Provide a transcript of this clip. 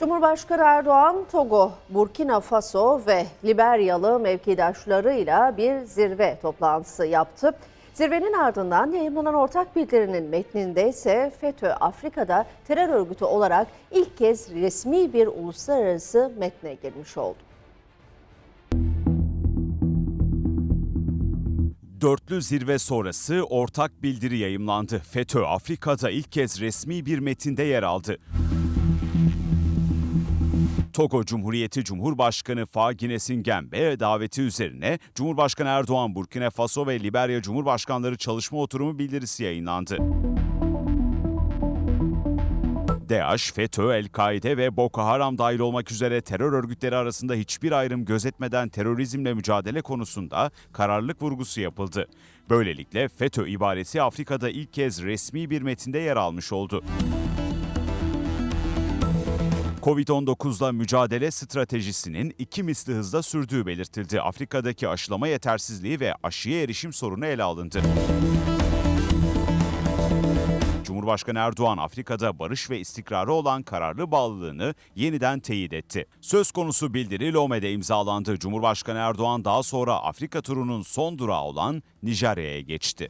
Cumhurbaşkanı Erdoğan, Togo, Burkina Faso ve Liberyalı mevkidaşlarıyla bir zirve toplantısı yaptı. Zirvenin ardından yayınlanan ortak bildirinin metninde ise FETÖ Afrika'da terör örgütü olarak ilk kez resmi bir uluslararası metne girmiş oldu. Dörtlü zirve sonrası ortak bildiri yayımlandı. FETÖ Afrika'da ilk kez resmi bir metinde yer aldı. Togo Cumhuriyeti Cumhurbaşkanı Fagine Singembe daveti üzerine Cumhurbaşkanı Erdoğan, Burkina Faso ve Liberya Cumhurbaşkanları çalışma oturumu bildirisi yayınlandı. DAEŞ, FETÖ, El-Kaide ve Boko Haram dahil olmak üzere terör örgütleri arasında hiçbir ayrım gözetmeden terörizmle mücadele konusunda kararlılık vurgusu yapıldı. Böylelikle FETÖ ibaresi Afrika'da ilk kez resmi bir metinde yer almış oldu. Covid-19'la mücadele stratejisinin iki misli hızla sürdüğü belirtildi. Afrika'daki aşılama yetersizliği ve aşıya erişim sorunu ele alındı. Cumhurbaşkanı Erdoğan Afrika'da barış ve istikrarı olan kararlı bağlılığını yeniden teyit etti. Söz konusu bildiri Lome'de imzalandı. Cumhurbaşkanı Erdoğan daha sonra Afrika turunun son durağı olan Nijerya'ya geçti.